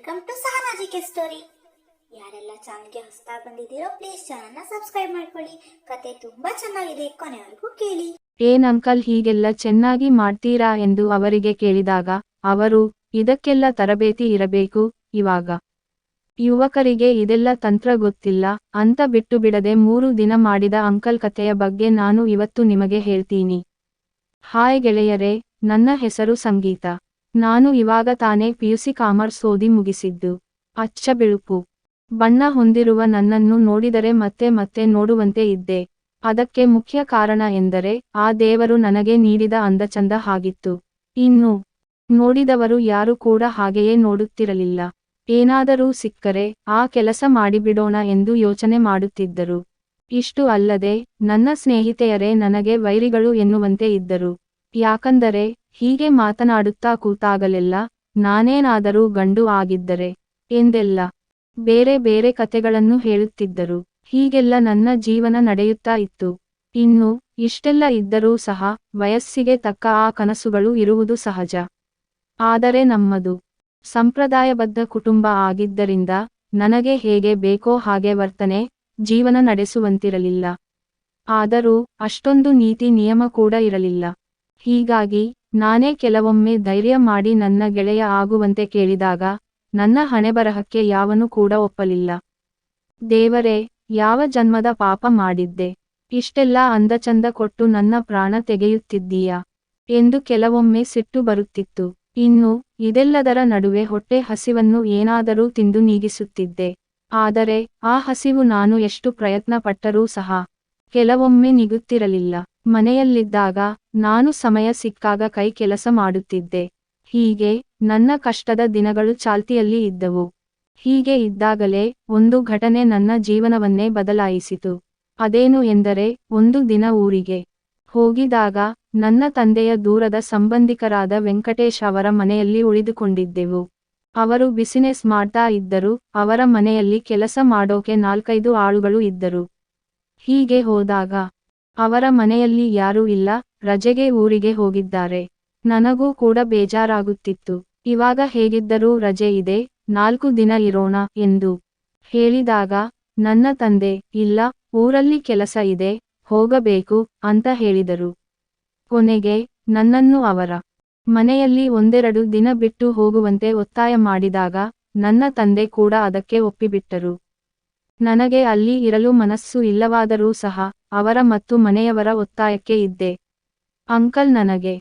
Welcome to ಸಹನಾಜಿಕೆ story ಯಾರೆಲ್ಲ ಚಾನಲ್ಗೆ ಹೊಸದಾಗಿ ಬಂದಿದ್ದೀರೋ ಪ್ಲೀಸ್ ಚಾನಲ್ನ ಸಬ್ಸ್ಕ್ರೈಬ್ ಮಾಡ್ಕೊಳ್ಳಿ. ಕತೆ ತುಂಬಾ ಚೆನ್ನಾಗಿದೆ, ಕೊನೆವರೆಗೂ ಕೇಳಿ. ಏನ್ ಅಂಕಲ್ ಹೀಗೆಲ್ಲ ಚೆನ್ನಾಗಿ ಮಾಡ್ತೀರಾ ಎಂದು ಅವರಿಗೆ ಕೇಳಿದಾಗ, ಅವರು, ಇದಕ್ಕೆಲ್ಲ ತರಬೇತಿ ಇರಬೇಕು, ಇವಾಗ. ಯುವಕರಿಗೆ ಇದೆಲ್ಲ ತಂತ್ರ ಗೊತ್ತಿಲ್ಲ, ಅಂತ ಬಿಟ್ಟು ಬಿಡದೆ ಮೂರು ದಿನ ಮಾಡಿದ ಅಂಕಲ್ ಕಥೆಯ ಬಗ್ಗೆ ನಾನು ಇವತ್ತು ನಿಮಗೆ ಹೇಳ್ತೀನಿ. ಹಾಯ್ ಗೆಳೆಯರೇ, ನನ್ನ ಹೆಸರು ಸಂಗೀತ. ನಾನು ಇವಾಗ ತಾನೇ ಪಿಯುಸಿ ಕಾಮರ್ಸ್ ಓದಿ ಮುಗಿಸಿದ್ದು. ಅಚ್ಚ ಬಿಳುಪು. ಬಣ್ಣ ಹೊಂದಿರುವ ನನ್ನನ್ನು ನೋಡಿದರೆ ಮತ್ತೆ ಮತ್ತೆ ನೋಡುವಂತೆ ಇದ್ದೆ. ಅದಕ್ಕೆ ಮುಖ್ಯ ಕಾರಣ ಎಂದರೆ, ಆ ದೇವರು ನನಗೆ ನೀಡಿದ ಅಂದಚಂದ ಹಾಗಿತ್ತು. ಇನ್ನು, ನೋಡಿದವರು ಯಾರು ಕೂಡ ಹಾಗೆಯೇ ನೋಡುತ್ತಿರಲಿಲ್ಲ. ಏನಾದರೂ ಸಿಕ್ಕರೆ, ಆ ಕೆಲಸ ಮಾಡಿಬಿಡೋಣ ಎಂದು ಯೋಚನೆ ಮಾಡುತ್ತಿದ್ದರು. ಇಷ್ಟು ಅಲ್ಲದೆ, ನನ್ನ ಸ್ನೇಹಿತೆಯರೇ ನನಗೆ ವೈರಿಗಳು ಎನ್ನುವಂತೆ ಇದ್ದರು. ಯಾಕಂದರೆ ಹೀಗೆ ಮಾತನಾಡುತ್ತಾ ಕೂತಾಗಲೆಲ್ಲ, ನಾನೇನಾದರೂ ಗಂಡು ಆಗಿದ್ದರೆ ಎಂದೆಲ್ಲ? ಬೇರೆ ಬೇರೆ ಕತೆಗಳನ್ನು ಹೇಳುತ್ತಿದ್ದರು. ಹೀಗೆಲ್ಲ ನನ್ನ ಜೀವನ ನಡೆಯುತ್ತಾ ಇತ್ತು. ಇನ್ನು ಇಷ್ಟೆಲ್ಲ ಇದ್ದರೂ ಸಹ ವಯಸ್ಸಿಗೆ ತಕ್ಕ ಆ ಕನಸುಗಳು ಇರುವುದು ಸಹಜ. ಆದರೆ ನಮ್ಮದು ಸಂಪ್ರದಾಯಬದ್ಧ ಕುಟುಂಬ ಆಗಿದ್ದರಿಂದ ನನಗೆ ಹೇಗೆ ಬೇಕೋ ಹಾಗೆ ವರ್ತನೆ, ಜೀವನ ನಡೆಸುವಂತಿರಲಿಲ್ಲ. ಆದರೂ ಅಷ್ಟೊಂದು ನೀತಿ ನಿಯಮ ಕೂಡ ಇರಲಿಲ್ಲ. ಹೀಗಾಗಿ ನಾನೇ ಕೆಲವೊಮ್ಮೆ ಧೈರ್ಯ ಮಾಡಿ ನನ್ನ ಗೆಳೆಯ ಆಗುವಂತೆ ಕೇಳಿದಾಗ, ನನ್ನ ಹಣೆಬರಹಕ್ಕೆ ಯಾವನು ಕೂಡ ಒಪ್ಪಲಿಲ್ಲ. ದೇವರೇ, ಯಾವ ಜನ್ಮದ ಪಾಪ ಮಾಡಿದ್ದೆ? ಇಷ್ಟೆಲ್ಲ ಅಂದಚಂದ ಕೊಟ್ಟು ನನ್ನ ಪ್ರಾಣ ತೆಗೆಯುತ್ತಿದ್ದೀಯಾ? ಎಂದು ಕೆಲವೊಮ್ಮೆ ಸಿಟ್ಟು ಬರುತ್ತಿತ್ತು. ಇನ್ನು, ಇದೆಲ್ಲದರ ನಡುವೆ ಹೊಟ್ಟೆ ಹಸಿವನ್ನು ಏನಾದರೂ ತಿಂದು ನೀಗಿಸುತ್ತಿದ್ದೆ. ಆದರೆ, ಆ ಹಸಿವು ನಾನು ಎಷ್ಟು ಪ್ರಯತ್ನ ಪಟ್ಟರೂ ಸಹ, ಕೆಲವೊಮ್ಮೆ ನಿಗುತ್ತಿರಲಿಲ್ಲ. ಮನೆಯಲ್ಲಿದ್ದಾಗ ನಾನು ಸಮಯ ಸಿಕ್ಕಾಗ ಕೈ ಕೆಲಸ ಮಾಡುತ್ತಿದ್ದೆ. ಹೀಗೆ ನನ್ನ ಕಷ್ಟದ ದಿನಗಳು ಚಾಲ್ತಿಯಲ್ಲಿ ಇದ್ದವು. ಹೀಗೆ ಇದ್ದಾಗಲೇ ಒಂದು ಘಟನೆ ನನ್ನ ಜೀವನವನ್ನೇ ಬದಲಾಯಿಸಿತು. ಅದೇನು ಎಂದರೆ ಒಂದು ದಿನ ಊರಿಗೆ ಹೋಗಿದಾಗ ನನ್ನ ತಂದೆಯ ದೂರದ ಸಂಬಂಧಿಕರಾದ ವೆಂಕಟೇಶ್ ಅವರ ಮನೆಯಲ್ಲಿ ಉಳಿದುಕೊಂಡಿದ್ದೆವು. ಅವರು ಬಿಸಿನೆಸ್ ಮಾಡ್ತಾ ಇದ್ದರು, ಅವರ ಮನೆಯಲ್ಲಿ ಕೆಲಸ ಮಾಡೋಕೆ ನಾಲ್ಕೈದು ಆಳುಗಳು ಇದ್ದರು. ಹೀಗೆ ಹೋದಾಗ ಅವರ ಮನೆಯಲ್ಲಿ ಯಾರೂ ಇಲ್ಲ, ರಜೆಗೆ ಊರಿಗೆ ಹೋಗಿದ್ದಾರೆ. ನನಗೂ ಕೂಡ ಬೇಜಾರಾಗುತ್ತಿತ್ತು. ಇವಾಗ ಹೇಗಿದ್ದರೂ ರಜೆ ಇದೆ, ನಾಲ್ಕು ದಿನ ಇರೋಣ ಎಂದು ಹೇಳಿದಾಗ, ನನ್ನ ತಂದೆ, ಇಲ್ಲ, ಊರಲ್ಲಿ ಕೆಲಸ ಇದೆ, ಹೋಗಬೇಕು ಅಂತ ಹೇಳಿದರು. ಕೊನೆಗೆ, ನನ್ನನ್ನು ಅವರ ಮನೆಯಲ್ಲಿ ಒಂದೆರಡು ದಿನ ಬಿಟ್ಟು ಹೋಗುವಂತೆ ಒತ್ತಾಯ ಮಾಡಿದಾಗ, ನನ್ನ ತಂದೆ ಕೂಡ ಅದಕ್ಕೆ ಒಪ್ಪಿಬಿಟ್ಟರು. ನನಗೆ ಅಲ್ಲಿ ಇರಲು ಮನಸ್ಸು ಇಲ್ಲವಾದರೂ ಸಹ ಅವರ ಮತ್ತು ಮನೆಯವರ ಒತ್ತಾಯಕ್ಕೆ ಇದ್ದೆ. ಅಂಕಲ್ ನನಗೆ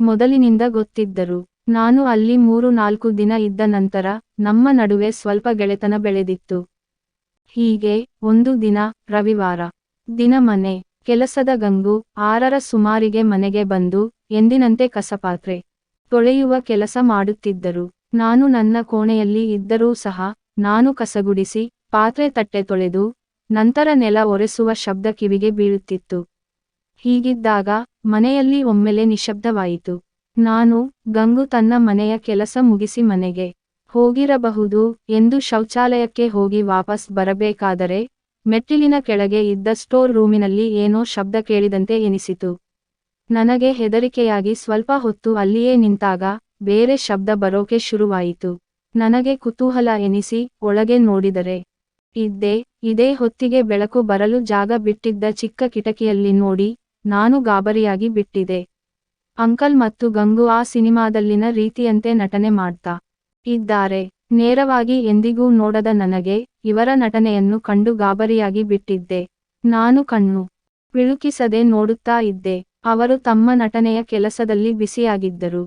ಮೊದಲಿನಿಂದ ಗೊತ್ತಿದ್ದರು. ನಾನು ಅಲ್ಲಿ ಮೂರು ನಾಲ್ಕು ದಿನ ಇದ್ದ ನಂತರ ನಮ್ಮ ನಡುವೆ ಸ್ವಲ್ಪ ಗೆಳೆತನ ಬೆಳೆದಿತ್ತು. ಹೀಗೆ ಒಂದು ದಿನ, ರವಿವಾರ. ದಿನ ಮನೆ, ಕೆಲಸದ ಗಂಗು ಆರರ ಸುಮಾರಿಗೆ ಮನೆಗೆ ಬಂದು ಎಂದಿನಂತೆ ಕಸಪಾತ್ರೆ ತೊಳೆಯುವ ಕೆಲಸ ಮಾಡುತ್ತಿದ್ದರು. ನಾನು ನನ್ನ ಕೋಣೆಯಲ್ಲಿ ಇದ್ದರೂ ಸಹ ನಾನು ಕಸಗುಡಿಸಿ, ಪಾತ್ರೆ ತಟ್ಟೆ ತೊಳೆದು ನಂತರ ನೆಲ ಒರೆಸುವ ಶಬ್ದ ಕಿವಿಗೆ ಬೀಳುತ್ತಿತ್ತು. ಹೀಗಿದ್ದಾಗ, ಮನೆಯಲ್ಲಿ ಒಮ್ಮೆಲೆ ನಿಶಬ್ದವಾಯಿತು ನಾನು, ಗಂಗು ತನ್ನ ಮನೆಯ ಕೆಲಸ ಮುಗಿಸಿ ಮನೆಗೆ ಹೋಗಿರಬಹುದು ಎಂದು ಶೌಚಾಲಯಕ್ಕೆ ಹೋಗಿ ವಾಪಸ್ ಬರಬೇಕಾದರೆ, ಮೆಟ್ಟಿಲಿನ ಕೆಳಗೆ ಇದ್ದ ಸ್ಟೋರ್ ರೂಮಿನಲ್ಲಿ ಏನೋ ಶಬ್ದ ಕೇಳಿದಂತೆ ಎನಿಸಿತು. ನನಗೆ ಹೆದರಿಕೆಯಾಗಿ ಸ್ವಲ್ಪ ಹೊತ್ತು ಅಲ್ಲಿಯೇ ನಿಂತಾಗ, ಬೇರೆ ಶಬ್ದ ಬರೋಕೆ ಶುರುವಾಯಿತು. ನನಗೆ ಕುತೂಹಲ ಎನಿಸಿ, ಒಳಗೆ ನೋಡಿದರೆ ಇದ್ದೆ, ಇದೇ ಹೊತ್ತಿಗೆ ಬೆಳಕು ಬರಲು ಜಾಗ ಬಿಟ್ಟಿದ್ದ ಚಿಕ್ಕ ಕಿಟಕಿಯಲ್ಲಿ ನೋಡಿ ನಾನು ಗಾಬರಿಯಾಗಿ ಬಿಟ್ಟಿದೆ ಅಂಕಲ್ ಮತ್ತು ಗಂಗು ಆ ಸಿನಿಮಾದಲ್ಲಿನ ರೀತಿಯಂತೆ ನಟನೆ ಮಾಡ್ತಾ ಇದ್ದಾರೆ. ನೇರವಾಗಿ ಎಂದಿಗೂ ನೋಡದ ನನಗೆ ಇವರ ನಟನೆಯನ್ನು ಕಂಡು ಗಾಬರಿಯಾಗಿ ಬಿಟ್ಟಿದ್ದೆ. ನಾನು ಕಣ್ಣು ಬಿಳುಕಿಸದೆ ನೋಡುತ್ತಾ ಇದ್ದೆ. ಅವರು ತಮ್ಮ ನಟನೆಯ ಕೆಲಸದಲ್ಲಿ ಬಿಸಿಯಾಗಿದ್ದರು.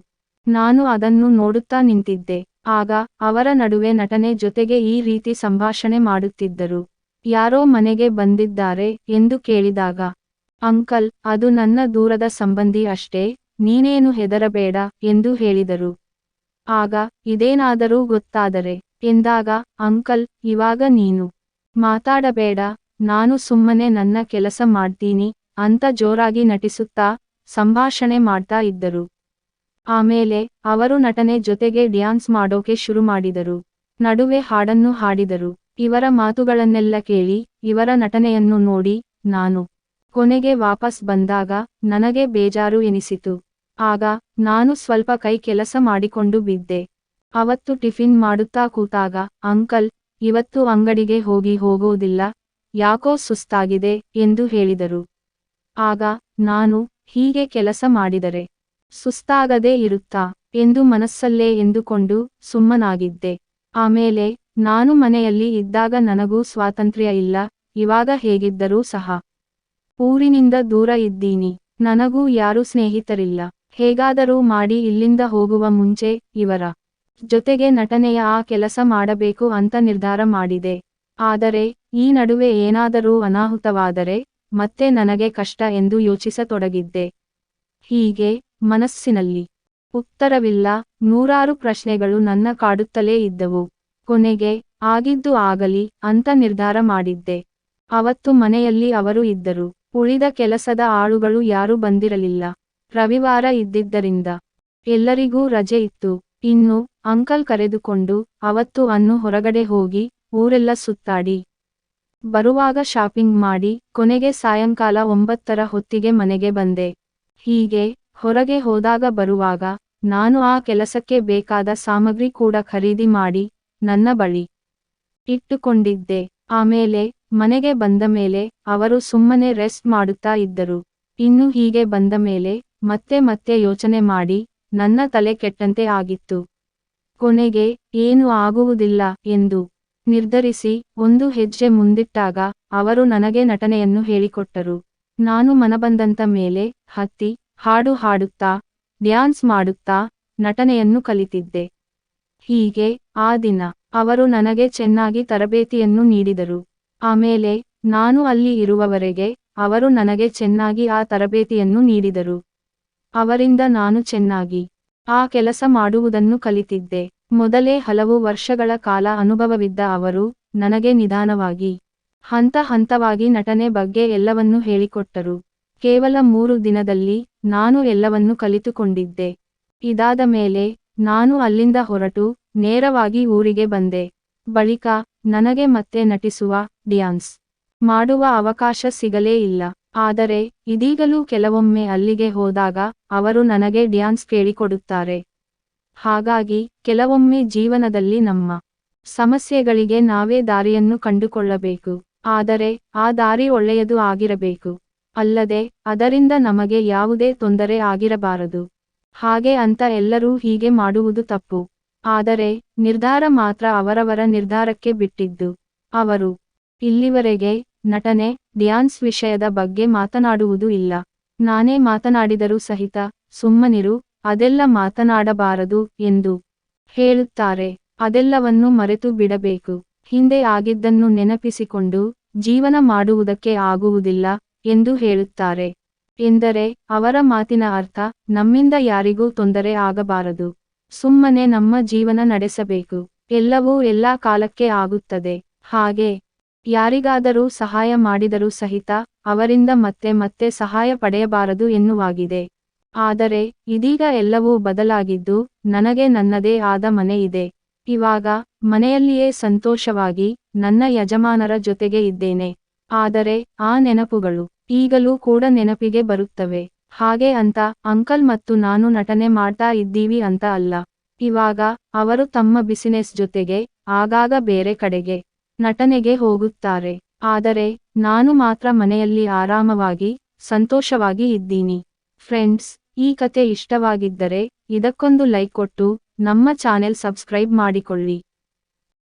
ನಾನು ಅದನ್ನು ನೋಡುತ್ತಾ ನಿಂತಿದ್ದೆ. ಆಗ ಅವರ ನಡುವೆ ನಟನೆ ಜೊತೆಗೆ ಈ ರೀತಿ ಸಂಭಾಷಣೆ ಮಾಡುತ್ತಿದ್ದರು. ಯಾರೋ ಮನೆಗೆ ಬಂದಿದ್ದಾರೆ ಎಂದು ಕೇಳಿದಾಗ, ಅಂಕಲ್, ಅದು ನನ್ನ ದೂರದ ಸಂಬಂಧಿ ಅಷ್ಟೇ, ನೀನೇನು ಹೆದರಬೇಡ ಎಂದು ಹೇಳಿದರು. ಆಗ, ಇದೇನಾದರೂ ಗೊತ್ತಾದರೆ ಎಂದಾಗ, ಅಂಕಲ್, ಇವಾಗ ನೀನು ಮಾತಾಡಬೇಡ, ನಾನು ಸುಮ್ಮನೆ ನನ್ನ ಕೆಲಸ ಮಾಡ್ತೀನಿ ಅಂತ ಜೋರಾಗಿ ನಟಿಸುತ್ತಾ ಸಂಭಾಷಣೆ ಮಾಡ್ತಾ ಇದ್ದರು. ಆಮೇಲೆ ಅವರು ನಟನೆ ಜೊತೆಗೆ ಡ್ಯಾನ್ಸ್ ಮಾಡೋಕೆ ಶುರು ಮಾಡಿದರು. ನಡುವೆ ಹಾಡನ್ನು ಹಾಡಿದರು. ಇವರ ಮಾತುಗಳನ್ನೆಲ್ಲ ಕೇಳಿ, ಇವರ ನಟನೆಯನ್ನು ನೋಡಿ ನಾನು ಕೊನೆಗೆ ವಾಪಸ್ ಬಂದಾಗ ನನಗೆ ಬೇಜಾರು ಎನಿಸಿತು. ಆಗ ನಾನು ಸ್ವಲ್ಪ ಕೈ ಕೆಲಸ ಮಾಡಿಕೊಂಡು ಬಿದ್ದೆ. ಅವತ್ತು ಟಿಫಿನ್ ಮಾಡುತ್ತಾ ಕೂತಾಗ, ಅಂಕಲ್, ಇವತ್ತು ಅಂಗಡಿಗೆ ಹೋಗಿ ಹೋಗೋದಿಲ್ಲ, ಯಾಕೋ ಸುಸ್ತಾಗಿದೆ ಎಂದು ಹೇಳಿದರು. ಆಗ ನಾನು ಹೀಗೆ ಕೆಲಸ ಮಾಡಿದರೆ. ಸುಸ್ತಾಗದೇ ಇರುತ್ತಾ? ಎಂದು ಮನಸ್ಸಲ್ಲೇ ಎಂದುಕೊಂಡು ಸುಮ್ಮನಾಗಿದ್ದೆ. ಆಮೇಲೆ, ನಾನು ಮನೆಯಲ್ಲಿ ಇದ್ದಾಗ ನನಗೂ ಸ್ವಾತಂತ್ರ್ಯ ಇಲ್ಲ, ಇವಾಗ ಹೇಗಿದ್ದರೂ ಸಹ. ಊರಿನಿಂದ ದೂರ ಇದ್ದೀನಿ, ನನಗೂ ಯಾರೂ ಸ್ನೇಹಿತರಿಲ್ಲ. ಹೇಗಾದರೂ ಮಾಡಿ ಇಲ್ಲಿಂದ ಹೋಗುವ ಮುಂಚೆ ಇವರ ಜೊತೆಗೆ ನಟನೆಯ ಆ ಕೆಲಸ ಮಾಡಬೇಕು ಅಂತ ನಿರ್ಧಾರ ಮಾಡಿದೆ. ಆದರೆ, ಈ ನಡುವೆ ಏನಾದರೂ ಅನಾಹುತವಾದರೆ ಮತ್ತೆ ನನಗೆ ಕಷ್ಟ ಎಂದು ಯೋಚಿಸತೊಡಗಿದ್ದೆ. ಹೀಗೆ ಮನಸ್ಸಿನಲ್ಲಿ. ಉತ್ತರವಿಲ್ಲ, ನೂರಾರು ಪ್ರಶ್ನೆಗಳು ನನ್ನ ಕಾಡುತ್ತಲೇ ಇದ್ದವು. ಕೊನೆಗೆ, ಆಗಿದ್ದು ಆಗಲಿ ಅಂತ ನಿರ್ಧಾರ ಮಾಡಿದ್ದೆ. ಅವತ್ತು ಮನೆಯಲ್ಲಿ ಅವರು ಇದ್ದರು. ಉಳಿದ ಕೆಲಸದ ಆಳುಗಳು ಯಾರೂ ಬಂದಿರಲಿಲ್ಲ. ರವಿವಾರ ಇದ್ದಿದ್ದರಿಂದ. ಎಲ್ಲರಿಗೂ ರಜೆ ಇತ್ತು. ಇನ್ನು, ಅಂಕಲ್ ಕರೆದುಕೊಂಡು, ಅವತ್ತು ಅನ್ನು ಹೊರಗಡೆ ಹೋಗಿ, ಊರೆಲ್ಲ ಸುತ್ತಾಡಿ. ಬರುವಾಗ ಶಾಪಿಂಗ್ ಮಾಡಿ, ಕೊನೆಗೆ ಸಾಯಂಕಾಲ ಒಂಬತ್ತರ ಹೊತ್ತಿಗೆ ಮನೆಗೆ ಬಂದೆ. ಹೀಗೆ ಹೊರಗೆ ಹೋದಾಗ ಬರುವಾಗ, ನಾನು ಆ ಕೆಲಸಕ್ಕೆ ಬೇಕಾದ ಸಾಮಗ್ರಿ ಕೂಡ ಖರೀದಿ ಮಾಡಿ, ನನ್ನ ಬಳಿ ಇಟ್ಟುಕೊಂಡಿದ್ದೆ. ಆಮೇಲೆ, ಮನೆಗೆ ಬಂದ ಮೇಲೆ ಅವರು ಸುಮ್ಮನೆ ರೆಸ್ಟ್ ಮಾಡುತ್ತಾ ಇದ್ದರು. ಇನ್ನು ಹೀಗೆ ಬಂದ ಮೇಲೆ ಮತ್ತೆ ಮತ್ತೆ ಯೋಚನೆ ಮಾಡಿ, ನನ್ನ ತಲೆ ಕೆಟ್ಟಂತೆ ಆಗಿತ್ತು. ಕೊನೆಗೆ, ಏನು ಆಗುವುದಿಲ್ಲ ಎಂದು ನಿರ್ಧರಿಸಿ, ಒಂದು ಹೆಜ್ಜೆ ಮುಂದಿಟ್ಟಾಗ ಅವರು ನನಗೆ ನಟನೆಯನ್ನು ಹೇಳಿಕೊಟ್ಟರು. ನಾನು ಮನಬಂದಂತ ಮೇಲೆ ಹತ್ತಿ ಹಾಡು ಹಾಡುತ್ತಾ, ಡ್ಯಾನ್ಸ್ ಮಾಡುತ್ತಾ ನಟನೆಯನ್ನು ಕಲಿತಿದ್ದೆ. ಹೀಗೆ ಆ ದಿನ ಅವರು ನನಗೆ ಚೆನ್ನಾಗಿ ತರಬೇತಿಯನ್ನು ನೀಡಿದರು. ಆಮೇಲೆ ನಾನು ಅಲ್ಲಿ ಇರುವವರೆಗೆ ಅವರು ನನಗೆ ಚೆನ್ನಾಗಿ ಆ ತರಬೇತಿಯನ್ನು ನೀಡಿದರು. ಅವರಿಂದ ನಾನು ಚೆನ್ನಾಗಿ ಆ ಕೆಲಸ ಮಾಡುವುದನ್ನು ಕಲಿತಿದ್ದೆ. ಮೊದಲೇ ಹಲವು ವರ್ಷಗಳ ಕಾಲ ಅನುಭವವಿದ್ದ ಅವರು ನನಗೆ ನಿಧಾನವಾಗಿ, ಹಂತ ಹಂತವಾಗಿ ನಟನೆ ಬಗ್ಗೆ ಎಲ್ಲವನ್ನೂ ಹೇಳಿಕೊಟ್ಟರು. ಕೇವಲ ಮೂರು ದಿನದಲ್ಲಿ ನಾನು ಎಲ್ಲವನ್ನು ಕಲಿತುಕೊಂಡಿದ್ದೆ. ಇದಾದ ಮೇಲೆ ನಾನು ಅಲ್ಲಿಂದ ಹೊರಟು ನೇರವಾಗಿ ಊರಿಗೆ ಬಂದೆ. ಬಳಿಕ ನನಗೆ ಮತ್ತೆ ನಟಿಸುವ ಡ್ಯಾನ್ಸ್ ಮಾಡುವ ಅವಕಾಶ ಸಿಗಲೇ ಇಲ್ಲ. ಆದರೆ ಇದೀಗಲೂ ಕೆಲವೊಮ್ಮೆ ಅಲ್ಲಿಗೆ ಹೋದಾಗ ಅವರು ನನಗೆ ಡ್ಯಾನ್ಸ್ ಕೇಳಿಕೊಡುತ್ತಾರೆ. ಹಾಗಾಗಿ ಕೆಲವೊಮ್ಮೆ ಜೀವನದಲ್ಲಿ ನಮ್ಮ ಸಮಸ್ಯೆಗಳಿಗೆ ನಾವೇ ದಾರಿಯನ್ನು ಕಂಡುಕೊಳ್ಳಬೇಕು. ಆದರೆ ಆ ದಾರಿ ಒಳ್ಳೆಯದು ಆಗಿರಬೇಕು. ಅಲ್ಲದೆ, ಅದರಿಂದ ನಮಗೆ ಯಾವುದೇ ತೊಂದರೆ ಆಗಿರಬಾರದು. ಹಾಗೆ ಅಂತ ಎಲ್ಲರೂ ಹೀಗೆ ಮಾಡುವುದು ತಪ್ಪು. ಆದರೆ, ನಿರ್ಧಾರ ಮಾತ್ರ ಅವರವರ ನಿರ್ಧಾರಕ್ಕೆ ಬಿಟ್ಟಿದ್ದು. ಅವರು, ಇಲ್ಲಿವರೆಗೆ ನಟನೆ ಡ್ಯಾನ್ಸ್ ವಿಷಯದ ಬಗ್ಗೆ ಮಾತನಾಡುವುದು ಇಲ್ಲ. ನಾನೇ ಮಾತನಾಡಿದರೂ ಸಹಿತ, ಸುಮ್ಮನಿರು, ಅದೆಲ್ಲ ಮಾತನಾಡಬಾರದು ಎಂದು ಹೇಳುತ್ತಾರೆ. ಅದೆಲ್ಲವನ್ನು ಮರೆತು ಬಿಡಬೇಕು. ಹಿಂದೆ ಆಗಿದ್ದನ್ನು ನೆನಪಿಸಿಕೊಂಡು, ಜೀವನ ಮಾಡುವುದಕ್ಕೆ ಆಗುವುದಿಲ್ಲ. ಎಂದು ಹೇಳುತ್ತಾರೆ. ಎಂದರೆ, ಅವರ ಮಾತಿನ ಅರ್ಥ, ನಮ್ಮಿಂದ ಯಾರಿಗೂ ತೊಂದರೆ ಆಗಬಾರದು. ಸುಮ್ಮನೆ ನಮ್ಮ ಜೀವನ ನಡೆಸಬೇಕು. ಎಲ್ಲವೂ ಎಲ್ಲಾ ಕಾಲಕ್ಕೆ ಆಗುತ್ತದೆ. ಹಾಗೆ, ಯಾರಿಗಾದರೂ ಸಹಾಯ ಮಾಡಿದರೂ ಸಹಿತ, ಅವರಿಂದ ಮತ್ತೆ ಮತ್ತೆ ಸಹಾಯ ಪಡೆಯಬಾರದು ಎನ್ನುವಾಗಿದೆ. ಆದರೆ, ಇದೀಗ ಎಲ್ಲವೂ ಬದಲಾಗಿದ್ದು, ನನಗೆ ನನ್ನದೇ ಆದ ಮನೆ ಇದೆ. ಇವಾಗ, ಮನೆಯಲ್ಲಿಯೇ ಸಂತೋಷವಾಗಿ, ನನ್ನ ಯಜಮಾನರ ಜೊತೆಗೆ ಇದ್ದೇನೆ. ಆದರೆ ಆ ನೆನಪುಗಳು ಈಗಲೂ ಕೂಡ ನೆನಪಿಗೆ ಬರುತ್ತವೆ. ಹಾಗೆ ಅಂತ ಅಂಕಲ್ ಮತ್ತು ನಾನು ನಟನೆ ಮಾಡ್ತಾ ಇದ್ದೀವಿ ಅಂತ ಅಲ್ಲ. ಇವಾಗ ಅವರು ತಮ್ಮ ಬಿಸಿನೆಸ್ ಜೊತೆಗೆ, ಆಗಾಗ ಬೇರೆ ಕಡೆಗೆ ನಟನೆಗೆ ಹೋಗುತ್ತಾರೆ. ಆದರೆ ನಾನು ಮಾತ್ರ ಮನೆಯಲ್ಲಿ ಆರಾಮವಾಗಿ, ಸಂತೋಷವಾಗಿ ಇದ್ದೀನಿ. ಫ್ರೆಂಡ್ಸ್, ಈ ಕತೆ ಇಷ್ಟವಾಗಿದ್ದರೆ ಇದಕ್ಕೊಂದು ಲೈಕ್ ಕೊಟ್ಟು ನಮ್ಮ ಚಾನೆಲ್ ಸಬ್ಸ್ಕ್ರೈಬ್ ಮಾಡಿಕೊಳ್ಳಿ.